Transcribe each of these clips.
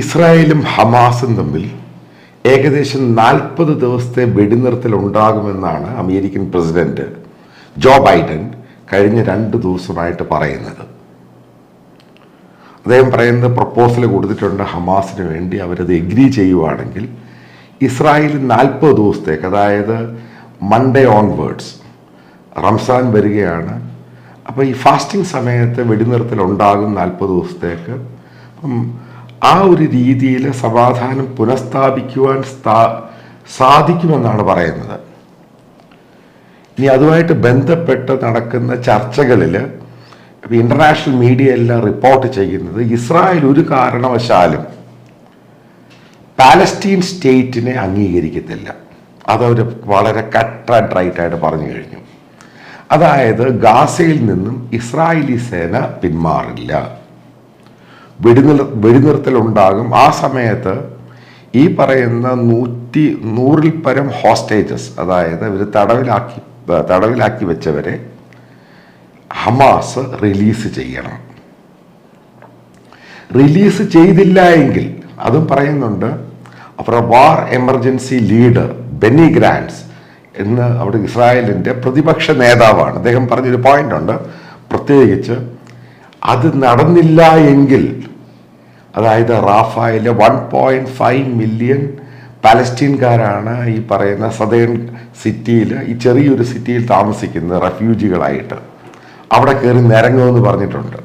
ഇസ്രായേലും ഹമാസും തമ്മിൽ ഏകദേശം നാൽപ്പത് ദിവസത്തെ വെടിനിർത്തൽ ഉണ്ടാകുമെന്നാണ് അമേരിക്കൻ പ്രസിഡന്റ് ജോ ബൈഡൻ കഴിഞ്ഞ രണ്ട് ദിവസമായിട്ട് പറയുന്നത്. അദ്ദേഹം പറയുന്നത് പ്രപ്പോസൽ കൊടുത്തിട്ടുണ്ട് ഹമാസിന് വേണ്ടി അവരത് എഗ്രി ചെയ്യുവാണെങ്കിൽ ഇസ്രായേൽ നാൽപ്പത് ദിവസത്തേക്ക് അതായത് മൺഡേ ഓൺവേർഡ്സ് റംസാൻ വരികയാണ്. അപ്പോൾ ഈ ഫാസ്റ്റിംഗ് സമയത്ത് വെടിനിർത്തൽ ഉണ്ടാകും നാൽപ്പത് ദിവസത്തേക്ക് അപ്പം ആ ഒരു രീതിയിൽ സമാധാനം പുനഃസ്ഥാപിക്കുവാൻ സ്ഥാ- സാധിക്കുമെന്നാണ് പറയുന്നത്. ഇനി അതുമായിട്ട് ബന്ധപ്പെട്ട് നടക്കുന്ന ചർച്ചകളിൽ ഇന്റർനാഷണൽ മീഡിയ എല്ലാം റിപ്പോർട്ട് ചെയ്യുന്നത് ഇസ്രായേൽ ഒരു കാരണവശാലും പാലസ്റ്റീൻ സ്റ്റേറ്റിനെ അംഗീകരിക്കത്തില്ല. അതവർ വളരെ കട്ട് ആൻഡ് റൈറ്റ് ആയിട്ട് പറഞ്ഞു കഴിഞ്ഞു. അതായത് ഗാസയിൽ നിന്നും ഇസ്രായേലി സേന പിന്മാറില്ല. വെടിനിർ വെടിനിർത്തൽ ഉണ്ടാകും ആ സമയത്ത് ഈ പറയുന്ന നൂറ്റി നൂറിൽ പരം ഹോസ്റ്റേജസ് അതായത് ഇവർ തടവിലാക്കി തടവിലാക്കി വെച്ചവരെ ഹമാസ് റിലീസ് ചെയ്യണം. റിലീസ് ചെയ്തില്ല എങ്കിൽ അതും പറയുന്നുണ്ട് അവരുടെ war emergency leader Benny Gantz എന്ന് അവിടെ ഇസ്രായേലിന്റെ പ്രതിപക്ഷ നേതാവാണ്. അദ്ദേഹം പറഞ്ഞൊരു പോയിന്റ് ഉണ്ട്. പ്രത്യേകിച്ച് അത് നടന്നില്ല എങ്കിൽ അതായത് റാഫായിലെ വൺ പോയിന്റ് ഫൈവ് മില്യൺ പാലസ്റ്റീൻകാരാണ് ഈ പറയുന്ന സദേൺ സിറ്റിയിൽ ഈ ചെറിയൊരു സിറ്റിയിൽ താമസിക്കുന്നത് റെഫ്യൂജികളായിട്ട് അവിടെ കയറി നിരങ്ങുമെന്ന് പറഞ്ഞിട്ടുണ്ട്.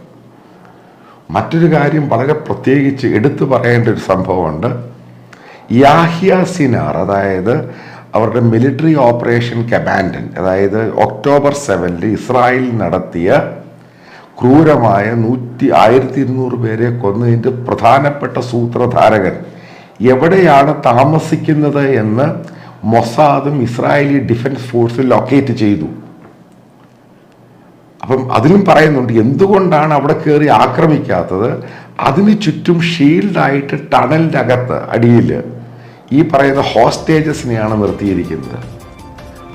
മറ്റൊരു കാര്യം വളരെ പ്രത്യേകിച്ച് എടുത്തു പറയേണ്ട ഒരു സംഭവമുണ്ട്. യാഹിയ സിനാർ അതായത് അവരുടെ മിലിറ്ററി ഓപ്പറേഷൻ കമാൻഡൻ അതായത് ഒക്ടോബർ സെവനിൽ ഇസ്രായേൽ നടത്തിയ ക്രൂരമായ നൂറ്റി ആയിരത്തി ഇരുന്നൂറ് പേരെ കൊന്നതിന്റെ പ്രധാനപ്പെട്ട സൂത്രധാരകൻ എവിടെയാണ് താമസിക്കുന്നത് എന്ന് മൊസാദും ഇസ്രായേലി ഡിഫൻസ് ഫോഴ്സും ലൊക്കേറ്റ് ചെയ്തു. അപ്പം അതിലും പറയുന്നുണ്ട് എന്തുകൊണ്ടാണ് അവിടെ കയറി ആക്രമിക്കാത്തത്? അതിന് ചുറ്റും ഷീൽഡായിട്ട് ടണലിന്റെ അകത്ത് അടിയിൽ ഈ പറയുന്ന ഹോസ്റ്റേജസിനെയാണ് നിർത്തിയിരിക്കുന്നത്.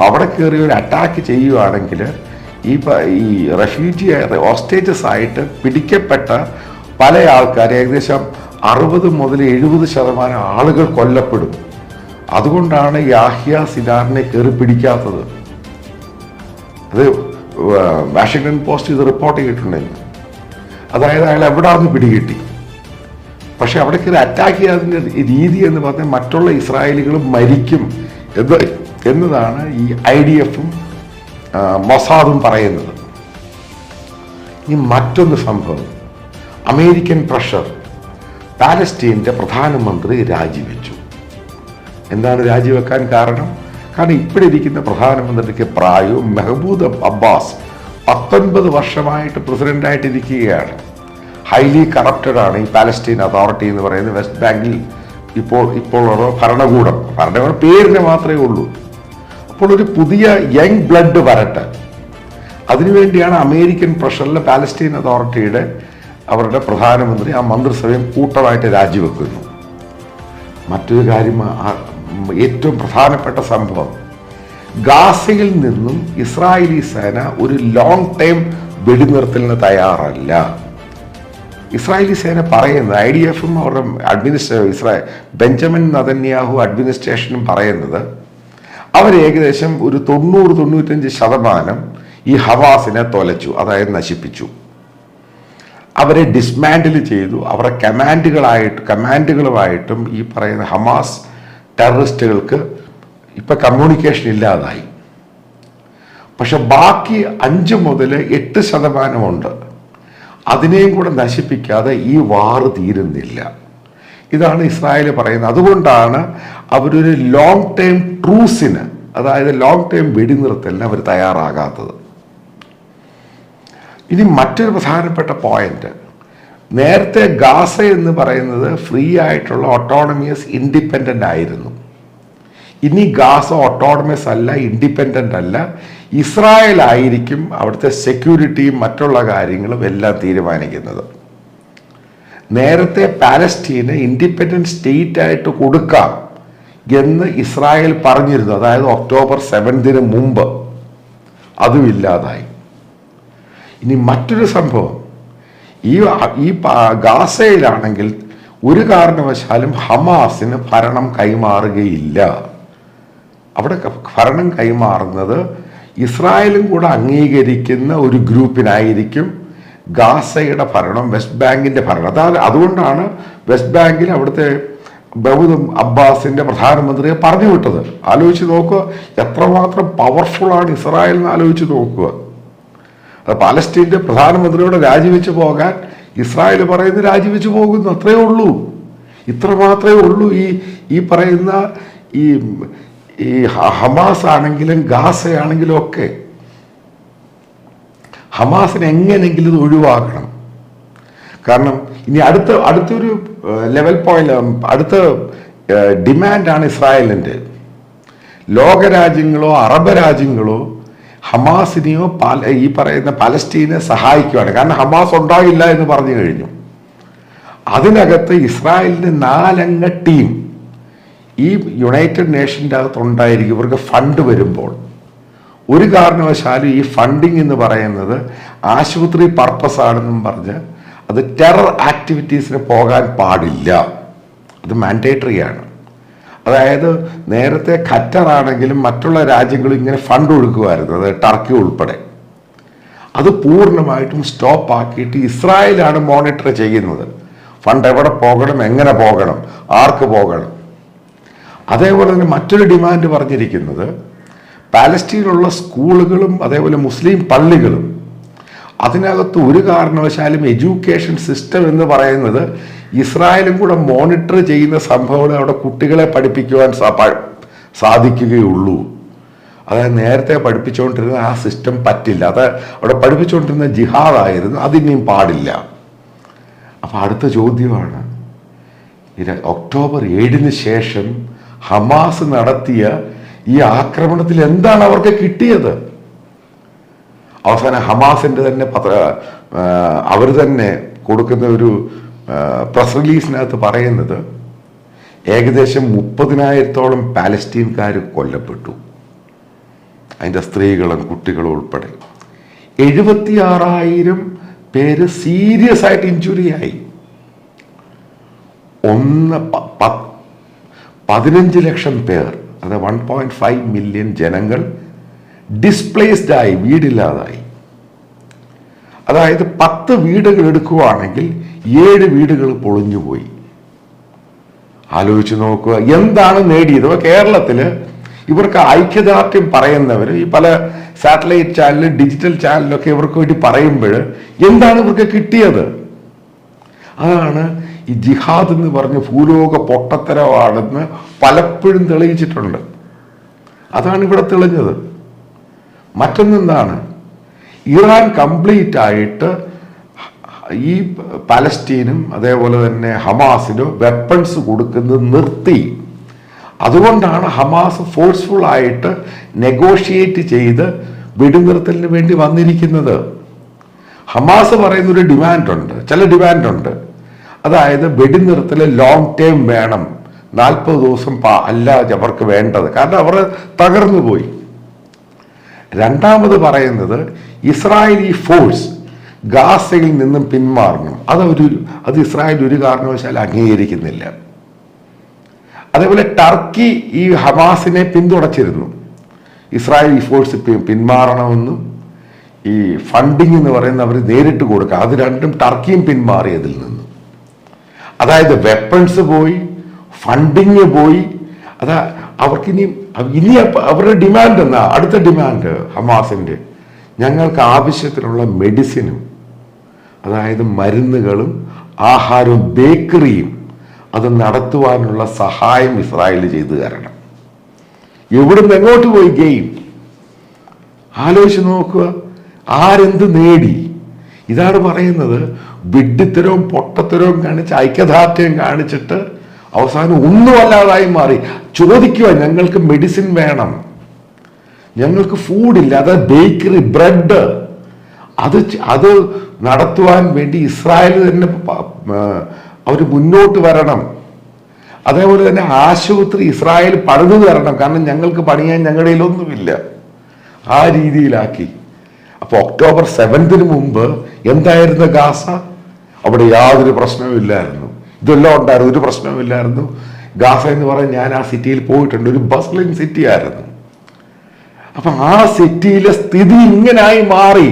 അവിടെ കയറി ഒരു അറ്റാക്ക് ചെയ്യുവാണെങ്കിൽ ഈ ഈ റെഫ്യൂജി ഹോസ്റ്റേജസ് ആയിട്ട് പിടിക്കപ്പെട്ട പല ആൾക്കാർ ഏകദേശം അറുപത് മുതൽ എഴുപത് ശതമാനം ആളുകൾ കൊല്ലപ്പെടും അതുകൊണ്ടാണ് യാഹ്യ സിനാറിനെ കയറി പിടിക്കാത്തത്. അത് വാഷിങ്ടൺ പോസ്റ്റ് ഇത് റിപ്പോർട്ട് ചെയ്തിട്ടുണ്ടെങ്കിൽ അതായത് അയാൾ എവിടെയാണ് പിടികിട്ടി. പക്ഷെ അവിടേക്ക് അറ്റാക്ക് ചെയ്യാതിന്റെ രീതി എന്ന് പറഞ്ഞാൽ മറ്റുള്ള ഇസ്രായേലികളും മരിക്കും എന്ന് എന്നതാണ് ഈ ഐ ഡി എഫും മൊസാദും പറയുന്നത്. ഈ മറ്റൊന്ന് സംഭവം. അമേരിക്കൻ പ്രഷർ പാലസ്റ്റീന്റെ പ്രധാനമന്ത്രി രാജിവെച്ചു. എന്താണ് രാജിവെക്കാൻ കാരണം? കാരണം ഇവിടെ ഇരിക്കുന്ന പ്രധാനമന്ത്രിക്ക് പ്രായവും മെഹബൂദ് അബ്ബാസ് പത്തൊൻപത് വർഷമായിട്ട് പ്രസിഡന്റായിട്ട് ഇരിക്കുകയാണ് ഹൈലി കറപ്റ്റഡ് ആണ് ഈ പാലസ്റ്റീൻ അതോറിറ്റി എന്ന് പറയുന്നത് വെസ്റ്റ് ബാങ്കിൽ ഇപ്പോൾ ഉള്ള ഭരണകൂടം. ഭരണകൂടം പേരിനെ മാത്രമേ ഉള്ളൂ. അപ്പോൾ ഒരു പുതിയ യങ് ബ്ലഡ് വരട്ടെ. അതിനുവേണ്ടിയാണ് അമേരിക്കൻ പ്രഷറിൽ പാലസ്റ്റീൻ അതോറിറ്റിയുടെ അവരുടെ പ്രധാനമന്ത്രി ആ മന്ത്രിസഭയും കൂട്ടമായിട്ട് രാജിവെക്കുന്നു. മറ്റൊരു കാര്യം ഏറ്റവും പ്രധാനപ്പെട്ട സംഭവം. ഗാസയിൽ നിന്നും ഇസ്രായേലി സേന ഒരു ലോങ് ടൈം വെടിനിർത്തലിന് തയ്യാറല്ല. ഇസ്രായേലി സേന പറയുന്നത് ഐ ഡി എഫും അവരുടെ അഡ്മിനിസ്ട്രേ ഇസ്രായേൽ ബെഞ്ചമിൻ നദന്യാഹു അഡ്മിനിസ്ട്രേഷനും പറയുന്നത് അവർ ഏകദേശം ഒരു തൊണ്ണൂറ് തൊണ്ണൂറ്റഞ്ച് ശതമാനം ഈ ഹവാസിനെ തൊലച്ചു അതായത് നശിപ്പിച്ചു. അവരെ ഡിസ്മാൻഡിൽ ചെയ്തു. അവരുടെ കമാൻഡുകളായിട്ട് കമാൻഡുകളുമായിട്ടും ഈ പറയുന്ന ഹമാസ് ടെററിസ്റ്റുകൾക്ക് ഇപ്പം കമ്മ്യൂണിക്കേഷൻ ഇല്ലാതായി. പക്ഷെ ബാക്കി അഞ്ച് മുതൽ എട്ട് ശതമാനമുണ്ട്. അതിനെയും കൂടെ നശിപ്പിക്കാതെ ഈ വാറ് തീരുന്നില്ല. ഇതാണ് ഇസ്രായേൽ പറയുന്നത്. അതുകൊണ്ടാണ് അവരൊരു ലോങ് ടൈം ട്രൂസിന് അതായത് ലോങ് ടൈം വെടിനിർത്തലിന് അവർ തയ്യാറാകാത്തത്. ഇനി മറ്റൊരു പ്രധാനപ്പെട്ട പോയിന്റ് നേരത്തെ ഗാസ എന്ന് പറയുന്നത് ഫ്രീ ആയിട്ടുള്ള ഓട്ടോണമിയസ് ഇൻഡിപെൻഡന്റ് ആയിരുന്നു. ഇനി ഗാസ ഓട്ടോണമിയസ് അല്ല ഇൻഡിപെൻഡന്റ് അല്ല. ഇസ്രായേൽ ആയിരിക്കും അവിടുത്തെ സെക്യൂരിറ്റിയും മറ്റുള്ള കാര്യങ്ങളും എല്ലാം തീരുമാനിക്കുന്നത്. നേരത്തെ പാലസ്റ്റീന് ഇൻഡിപെൻഡന്റ് സ്റ്റേറ്റ് ആയിട്ട് കൊടുക്കാം എന്ന് ഇസ്രായേൽ പറഞ്ഞിരുന്നു. അതായത് ഒക്ടോബർ സെവൻതിന് മുമ്പ്. അതും ഇല്ലാതായി. ഇനി മറ്റൊരു സംഭവം. ഈ ഈ ഗാസയിലാണെങ്കിൽ ഒരു കാരണവശാലും ഹമാസിന് ഭരണം കൈമാറുകയില്ല. അവിടെ ഭരണം കൈമാറുന്നത് ഇസ്രായേലും കൂടെ അംഗീകരിക്കുന്ന ഒരു ഗ്രൂപ്പിനായിരിക്കും. ഗാസയുടെ ഭരണം വെസ്റ്റ് ബാങ്കിന്റെ ഭരണം. അതായത് അതുകൊണ്ടാണ് വെസ്റ്റ് ബാങ്കിൽ അവിടുത്തെ ബഹുദും അബ്ബാസിന്റെ പ്രധാനമന്ത്രിയെ പറഞ്ഞു വിട്ടത്. ആലോചിച്ച് നോക്കുക. എത്രമാത്രം പവർഫുള്ളാണ് ഇസ്രായേൽ എന്ന് ആലോചിച്ച് നോക്കുക. അത് പാലസ്റ്റീന്റെ പ്രധാനമന്ത്രിയോട് രാജിവെച്ച് പോകാൻ ഇസ്രായേൽ പറയുന്ന രാജിവെച്ച് പോകുന്നു. അത്രയേ ഉള്ളൂ. ഇത്ര മാത്രമേ ഉള്ളൂ ഈ ഈ പറയുന്ന ഈ ഈ ഹമാസ് ആണെങ്കിലും ഗാസയാണെങ്കിലും ഒക്കെ. ഹമാസിനെ എങ്ങനെങ്കിലും ഇത് ഒഴിവാക്കണം. കാരണം ഇനി അടുത്ത അടുത്തൊരു ലെവൽ പോയിന്റ് അടുത്ത ഡിമാൻഡാണ് ഇസ്രായേലിന്റെ ലോകരാജ്യങ്ങളോ അറബ് രാജ്യങ്ങളോ ഹമാസിനെയോ പാല ഈ പറയുന്ന പലസ്റ്റീനെ സഹായിക്കുകയാണ് കാരണം ഹമാസ് ഉണ്ടാകില്ല എന്ന് പറഞ്ഞു കഴിഞ്ഞു. അതിനകത്ത് ഇസ്രായേലിന്റെ നാലംഗ ടീം ഈ യുണൈറ്റഡ് നേഷന്റെ അകത്തുണ്ടായിരിക്കും ഇവർക്ക് ഫണ്ട് വരുമ്പോൾ. ഒരു കാരണവശാലും ഈ ഫണ്ടിങ് എന്ന് പറയുന്നത് ആശുപത്രി പർപ്പസ് ആണെന്നും പറഞ്ഞ് അത് ടെറർ ആക്ടിവിറ്റീസിന് പോകാൻ പാടില്ല. അത് മാൻഡേറ്ററി ആണ്. അതായത് നേരത്തെ ഖറ്ററാണെങ്കിലും മറ്റുള്ള രാജ്യങ്ങളും ഇങ്ങനെ ഫണ്ട് ഒഴുക്കുമായിരുന്നു അത് ടർക്കി ഉൾപ്പെടെ. അത് പൂർണമായിട്ടും സ്റ്റോപ്പ് ആക്കിയിട്ട് ഇസ്രായേലാണ് മോണിറ്റർ ചെയ്യുന്നത്. ഫണ്ട് എവിടെ പോകണം എങ്ങനെ പോകണം ആർക്ക് പോകണം. അതേപോലെ തന്നെ മറ്റൊരു ഡിമാൻഡ് പറഞ്ഞിരിക്കുന്നത് പാലസ്റ്റീനിലുള്ള സ്കൂളുകളും അതേപോലെ മുസ്ലിം പള്ളികളും അതിനകത്ത് ഒരു കാരണവശാലും എഡ്യൂക്കേഷൻ സിസ്റ്റം എന്ന് പറയുന്നത് ഇസ്രായേലും കൂടെ മോണിറ്റർ ചെയ്യുന്ന സംഭവങ്ങൾ അവിടെ കുട്ടികളെ പഠിപ്പിക്കുവാൻ സാധിക്കുകയുള്ളൂ. അതായത് നേരത്തെ പഠിപ്പിച്ചുകൊണ്ടിരുന്ന ആ സിസ്റ്റം പറ്റില്ല. അത് അവിടെ പഠിപ്പിച്ചുകൊണ്ടിരുന്ന ജിഹാദായിരുന്നു. അതിനെയും പാടില്ല. അപ്പം അടുത്ത ചോദ്യമാണ്. ഒക്ടോബർ ഏഴിന് ശേഷം ഹമാസ് നടത്തിയ ഈ ആക്രമണത്തിൽ എന്താണ് അവർക്ക് കിട്ടിയത്? അവസാനം ഹമാസിന്റെ തന്നെ പത്ര അവർ തന്നെ കൊടുക്കുന്ന ഒരു പ്രസ് റിലീസിനകത്ത് പറയുന്നത് ഏകദേശം മുപ്പതിനായിരത്തോളം പാലസ്റ്റീൻകാർ കൊല്ലപ്പെട്ടു. അതിന്റെ സ്ത്രീകളും കുട്ടികളും ഉൾപ്പെടെ. എഴുപത്തിയാറായിരം പേര് സീരിയസ് ആയിട്ട് ഇഞ്ചുറി ആയി. ഒന്ന് പതിനഞ്ച് ലക്ഷം പേർ അത് വൺ പോയിന്റ് ഫൈവ് മില്യൺ ജനങ്ങൾ ഡിസ്പ്ലേസ്ഡ് ആയി വീടില്ലാതായി. അതായത് പത്ത് വീടുകൾ എടുക്കുവാണെങ്കിൽ ഏഴ് വീടുകൾ പൊളിഞ്ഞുപോയി. ആലോചിച്ച് നോക്കുക എന്താണ് നേടിയത്? ഇപ്പൊ കേരളത്തിൽ ഇവർക്ക് ഐക്യദാർഢ്യം പറയുന്നവർ ഈ പല സാറ്റലൈറ്റ് ചാനലും ഡിജിറ്റൽ ചാനലൊക്കെ ഇവർക്ക് വേണ്ടി പറയുമ്പോൾ എന്താണ് ഇവർക്ക് കിട്ടിയത്? അതാണ് ഈ ജിഹാദ് എന്ന് പറഞ്ഞ് ഭൂലോക പൊട്ടത്തരമാണെന്ന് പലപ്പോഴും തെളിയിച്ചിട്ടുണ്ട്. അതാണ് ഇവിടെ തെളിഞ്ഞത്. മറ്റൊന്നെന്താണ്? ഇറാൻ കംപ്ലീറ്റ് ആയിട്ട് ഈ പലസ്റ്റീനും അതേപോലെ തന്നെ ഹമാസിനും വെപ്പൺസ് കൊടുക്കുന്നത് നിർത്തി. അതുകൊണ്ടാണ് ഹമാസ് ഫോഴ്സ്ഫുൾ ആയിട്ട് നെഗോഷിയേറ്റ് ചെയ്ത് വെടിനിർത്തലിന് വേണ്ടി വന്നിരിക്കുന്നത്. ഹമാസ് പറയുന്നൊരു ഡിമാൻഡുണ്ട് ചില ഡിമാൻഡ് ഉണ്ട്. അതായത് വെടിനിർത്തൽ ലോങ് ടേം വേണം. നാൽപ്പത് ദിവസം പാ- അല്ല അവർക്ക് വേണ്ടത്. കാരണം അവർ തകർന്നു പോയി. രണ്ടാമത് പറയുന്നത് ഇസ്രായേലി ഫോഴ്സ് ഗാസയിൽ നിന്നും പിന്മാറണം അതൊരു അത് ഇസ്രായേൽ ഒരു കാരണവശാൽ അംഗീകരിക്കുന്നില്ല. അതേപോലെ ടർക്കി ഈ ഹമാസിനെ പിന്തുണച്ചിരുന്നു. ഇസ്രായേൽ ഫോഴ്സ് പിന്മാറണമെന്നും ഈ ഫണ്ടിങ് എന്ന് പറയുന്ന അവർ നേരിട്ട് കൊടുക്കുക അത് രണ്ടും ടർക്കിയും പിന്മാറി അതിൽ നിന്നും. അതായത് വെപ്പൺസ് പോയി ഫണ്ടിങ് പോയി. അതാ അവർക്കിനി ഇനി അവരുടെ ഡിമാൻഡ് എന്നാ അടുത്ത ഡിമാൻഡ് ഹമാസിന്റെ ഞങ്ങൾക്ക് ആവശ്യത്തിനുള്ള മെഡിസിനും അതായത് മരുന്നുകളും ആഹാരവും ബേക്കറിയും അത് നടത്തുവാനുള്ള സഹായം ഇസ്രായേൽ ചെയ്തു തരണം. എവിടുന്ന് എങ്ങോട്ട് പോയി ഗെയിം? ആലോചിച്ച് നോക്കുക. ആരെന്ത് നേടി? ഇതാണ് പറയുന്നത് വിഡ്ഢിത്തരവും പൊട്ടത്തരവും കാണിച്ച് ഐക്യദാർഢ്യം കാണിച്ചിട്ട് അവസാനം ഒന്നുമല്ലാതായി മാറി. ചോദിക്കുക ഞങ്ങൾക്ക് മെഡിസിൻ വേണം. ഞങ്ങൾക്ക് ഫൂഡില്ല അതായത് ബേക്കറി ബ്രെഡ് അത് അത് നടത്തുവാൻ വേണ്ടി ഇസ്രായേൽ തന്നെ അവർ മുന്നോട്ട് വരണം. അതേപോലെ തന്നെ ആശുപത്രി ഇസ്രായേൽ പണിതു തരണം. കാരണം ഞങ്ങൾക്ക് പണിയാൻ ഞങ്ങളുടെ കയ്യിലൊന്നുമില്ല. ആ രീതിയിലാക്കി. അപ്പോൾ ഒക്ടോബർ സെവൻത്തിന് മുമ്പ് എന്തായിരുന്നു ഗാസ? അവിടെ യാതൊരു പ്രശ്നവുമില്ലായിരുന്നു ഇതെല്ലാം ഉണ്ടായിരുന്നു. ഒരു പ്രശ്നവുമില്ലായിരുന്നു ഗാസ എന്ന് പറഞ്ഞാൽ ഞാൻ ആ സിറ്റിയിൽ പോയിട്ടുണ്ട്. ഒരു ബസ്ലിംഗ് സിറ്റി ആയിരുന്നു അപ്പൊ ആ സിറ്റിയിലെ സ്ഥിതി ഇങ്ങനായി മാറി.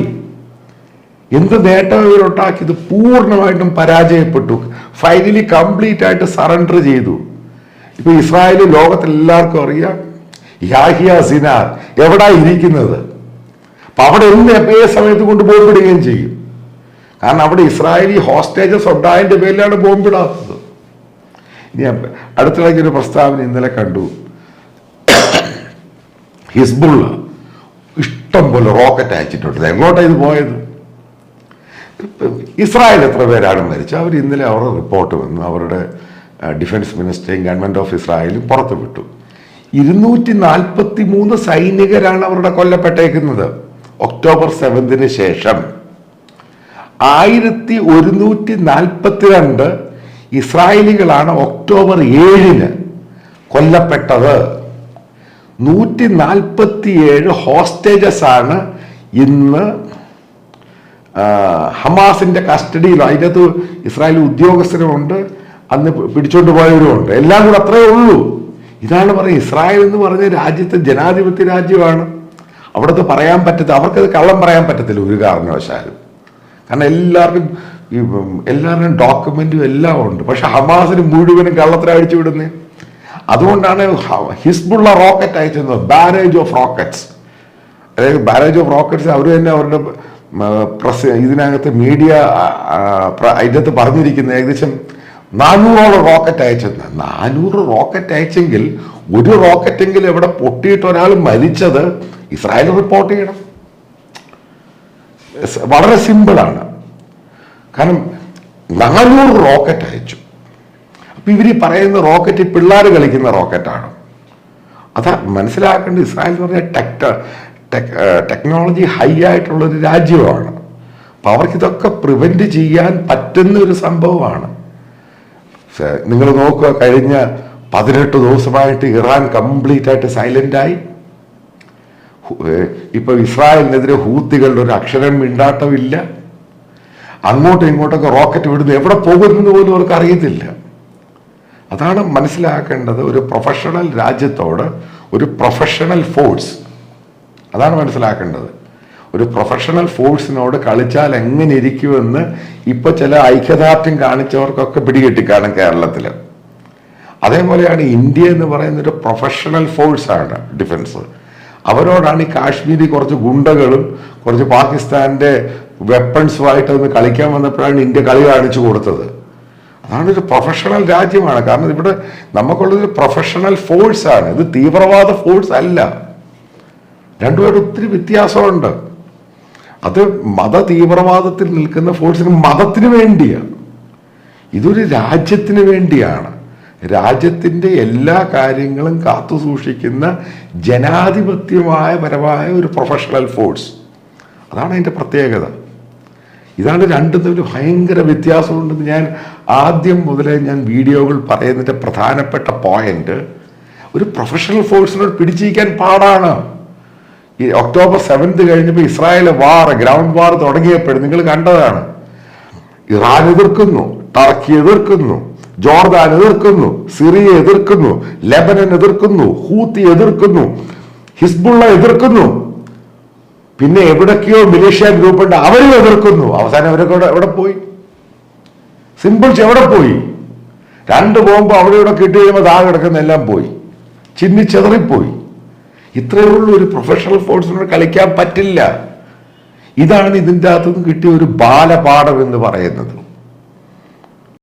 എന്ത് നേട്ടം ഇവരുണ്ടാക്കിയത് പൂർണമായിട്ടും പരാജയപ്പെട്ടു. ഫൈനലി കംപ്ലീറ്റ് ആയിട്ട് സറണ്ടർ ചെയ്തു. ഇപ്പൊ ഇസ്രായേൽ ലോകത്തിലെല്ലാവർക്കും അറിയാം. യാഹിയ സിനാർ എവിടാ ഇരിക്കുന്നത്? അപ്പൊ അവിടെ എന്ത് ഏത് സമയത്ത് കൊണ്ട് ബോംബിടുകയും ചെയ്യും? കാരണം അവിടെ ഇസ്രായേലി ഹോസ്റ്റേജസ് ഉണ്ടായതിന്റെ പേരിലാണ് ബോംബിടാത്തത് ഇനി അടുത്തിടയ്ക്ക് ഒരു പ്രസ്താവന ഇന്നലെ കണ്ടു. ഹിസ്ബുള്ള ഇഷ്ടം പോലെ റോക്കറ്റ് അയച്ചിട്ടുണ്ട്. എങ്ങോട്ടാണ് ഇത് പോയത്? ഇസ്രായേൽ എത്ര പേരാണ് മരിച്ചത്? അവർ ഇന്നലെ അവരുടെ റിപ്പോർട്ട് വന്നു. അവരുടെ ഡിഫൻസ് മിനിസ്റ്ററിയും ഗവൺമെന്റ് ഓഫ് ഇസ്രായേലും പുറത്തു വിട്ടു. ഇരുന്നൂറ്റി നാൽപ്പത്തി മൂന്ന് സൈനികരാണ് അവരുടെ കൊല്ലപ്പെട്ടേക്കുന്നത്. ഒക്ടോബർ സെവന്തിന് ശേഷം. ആയിരത്തി ഒരുന്നൂറ്റി നാൽപ്പത്തിരണ്ട് ഇസ്രായേലികളാണ് ഒക്ടോബർ ഏഴിന് കൊല്ലപ്പെട്ടത്. നൂറ്റി നാൽപ്പത്തിയേഴ് ഹോസ്റ്റേജസ് ആണ് ഇന്ന് ഹമാസിന്റെ കസ്റ്റഡിയിൽ. അതിനകത്ത് ഇസ്രായേൽ ഉദ്യോഗസ്ഥരുമുണ്ട് അന്ന് പിടിച്ചോണ്ട് പോയവരുമുണ്ട്. എല്ലാം കൂടെ അത്രേ ഉള്ളൂ. ഇതാണ് പറയുന്നത് ഇസ്രായേൽ എന്ന് പറഞ്ഞ രാജ്യത്തെ ജനാധിപത്യ രാജ്യമാണ്. അവിടുത്തെ പറയാൻ പറ്റത്തില്ല അവർക്കത് കള്ളം പറയാൻ പറ്റത്തില്ല ഒരു കാരണവശാലും. കാരണം എല്ലാവർക്കും ഈ എല്ലാവരുടെയും ഡോക്യുമെന്റും എല്ലാം ഉണ്ട്. പക്ഷെ ഹമാസിന് മുഴുവനും കള്ളത്തിൽ അഴിച്ചു വിടുന്നത് അതുകൊണ്ടാണ് ഹിസ്ബുള്ള റോക്കറ്റ് അയച്ചത് ബാരേജ് ഓഫ് റോക്കറ്റ്സ് അതായത് ബാരേജ് ഓഫ് റോക്കറ്റ്സ് അവർ തന്നെ അവരുടെ പ്രസ് ഇതിനകത്ത് മീഡിയ അതിനകത്ത് പറഞ്ഞിരിക്കുന്നത് ഏകദേശം നാനൂറോളം റോക്കറ്റ് അയച്ചെന്ന്. നാനൂറ് റോക്കറ്റ് അയച്ചെങ്കിൽ ഒരു റോക്കറ്റെങ്കിലും എവിടെ പൊട്ടിയിട്ട് ഒരാൾ മരിച്ചത് ഇസ്രായേൽ റിപ്പോർട്ട് ചെയ്യണം. വളരെ സിമ്പിളാണ് കാരണം നാനൂറ് റോക്കറ്റ് അയച്ചു. അപ്പൊ ഇവർ പറയുന്ന റോക്കറ്റ് പിള്ളേർ കളിക്കുന്ന റോക്കറ്റാണ് അതാ മനസ്സിലാക്കേണ്ടത് ഇസ്രായേൽ എന്ന് പറഞ്ഞാൽ ടെക് ടെക്നോളജി ഹൈ ആയിട്ടുള്ള ഒരു രാജ്യമാണ്. അപ്പൊ അവർക്ക് ഇതൊക്കെ പ്രിവെന്റ് ചെയ്യാൻ പറ്റുന്ന ഒരു സംഭവമാണ്. നിങ്ങൾ നോക്കുക കഴിഞ്ഞ പതിനെട്ട് ദിവസമായിട്ട് ഇറാൻ കംപ്ലീറ്റ് ആയിട്ട് സൈലന്റ് ആയി. ഇപ്പൊ ഇസ്രായേലിനെതിരെ ഹൂത്തികളുടെ ഒരു അക്ഷരം മിണ്ടാട്ടമില്ല അങ്ങോട്ടും ഇങ്ങോട്ടൊക്കെ റോക്കറ്റ് വിടുന്നു എവിടെ പോകുന്നു പോലും അവർക്ക് അറിയത്തില്ല. അതാണ് മനസ്സിലാക്കേണ്ടത് ഒരു പ്രൊഫഷണൽ രാജ്യത്തോട് ഒരു പ്രൊഫഷണൽ ഫോഴ്സ് അതാണ് മനസ്സിലാക്കേണ്ടത്. ഒരു പ്രൊഫഷണൽ ഫോഴ്സിനോട് കളിച്ചാൽ എങ്ങനെ ഇരിക്കുമെന്ന് ഇപ്പൊ ചില ഐക്യദാർഢ്യം കാണിച്ചവർക്കൊക്കെ പിടികിട്ടിക്കാണും കേരളത്തിൽ. അതേപോലെയാണ് ഇന്ത്യ എന്ന് പറയുന്ന ഒരു പ്രൊഫഷണൽ ഫോഴ്സാണ് ഡിഫൻസ്. അവരോടാണ് ഈ കാശ്മീരി കുറച്ച് ഗുണ്ടകളും കുറച്ച് പാകിസ്ഥാന്റെ വെപ്പൺസുമായിട്ട് ഒന്ന് കളിക്കാൻ വന്നപ്പോഴാണ് ഇന്ത്യ കളി കാണിച്ചു കൊടുത്തത്. അതാണ് ഒരു പ്രൊഫഷണൽ രാജ്യമാണ്. കാരണം ഇവിടെ നമുക്കുള്ളത് പ്രൊഫഷണൽ ഫോഴ്സ് ആണ്. ഇത് തീവ്രവാദ ഫോഴ്സ് അല്ല. രണ്ടുപേരും ഒത്തിരി വ്യത്യാസമുണ്ട്. അത് മത തീവ്രവാദത്തിൽ നിൽക്കുന്ന ഫോഴ്സിന് മതത്തിന് വേണ്ടിയാണ് ഇതൊരു രാജ്യത്തിന് വേണ്ടിയാണ്. രാജ്യത്തിന്റെ എല്ലാ കാര്യങ്ങളും കാത്തു സൂക്ഷിക്കുന്ന ജനാധിപത്യമായ പരമായ ഒരു പ്രൊഫഷണൽ ഫോഴ്സ് അതാണ് അതിന്റെ പ്രത്യേകത. ഇതാണ് രണ്ടും തമ്മിൽ ഭയങ്കര വ്യത്യാസമുണ്ടെന്ന് ഞാൻ ആദ്യം മുതലേ ഞാൻ വീഡിയോകൾ പറയുന്നതിന്റെ പ്രധാനപ്പെട്ട പോയിന്റ് ഒരു പ്രൊഫഷണൽ ഫോഴ്സിനോട് പിടിച്ചിരിക്കാൻ പാടാണ്. ഈ ഒക്ടോബർ സെവൻത് കഴിഞ്ഞപ്പോൾ ഇസ്രായേൽ വാർ ഗ്രൗണ്ട് വാർ തുടങ്ങിയപ്പോഴും നിങ്ങൾ കണ്ടതാണ്. ഇറാൻ എതിർക്കുന്നു ടർക്കി എതിർക്കുന്നു. ജോർദാൻ എതിർക്കുന്നു സിറിയ എതിർക്കുന്നു ലെബനൻ എതിർക്കുന്നു ഹൂത്തി എതിർക്കുന്നു ഹിസ്ബുള്ള എതിർക്കുന്നു. പിന്നെ എവിടൊക്കെയോ ഗ്രൂപ്പ് ഉണ്ട് അവരും എതിർക്കുന്നു. അവസാനം അവരൊക്കെ എവിടെ- പോയി? സിമ്പിൾസ് എവിടെ പോയി? രണ്ട് ബോംബ് അവിടെ ഇവിടെ കിട്ടി കഴിയുമ്പോൾ താഴെ കിടക്കുന്ന എല്ലാം പോയി. ചിന്നിച്ചെതറിപ്പോയി. ഇത്രയേ ഉള്ളൂ ഒരു പ്രൊഫഷണൽ ഫോഴ്സിനോട് കളിക്കാൻ പറ്റില്ല. ഇതാണ് ഇതിന്റെ അകത്തുനിന്ന് കിട്ടിയ ഒരു ബാലപാഠം എന്ന് പറയുന്നത്.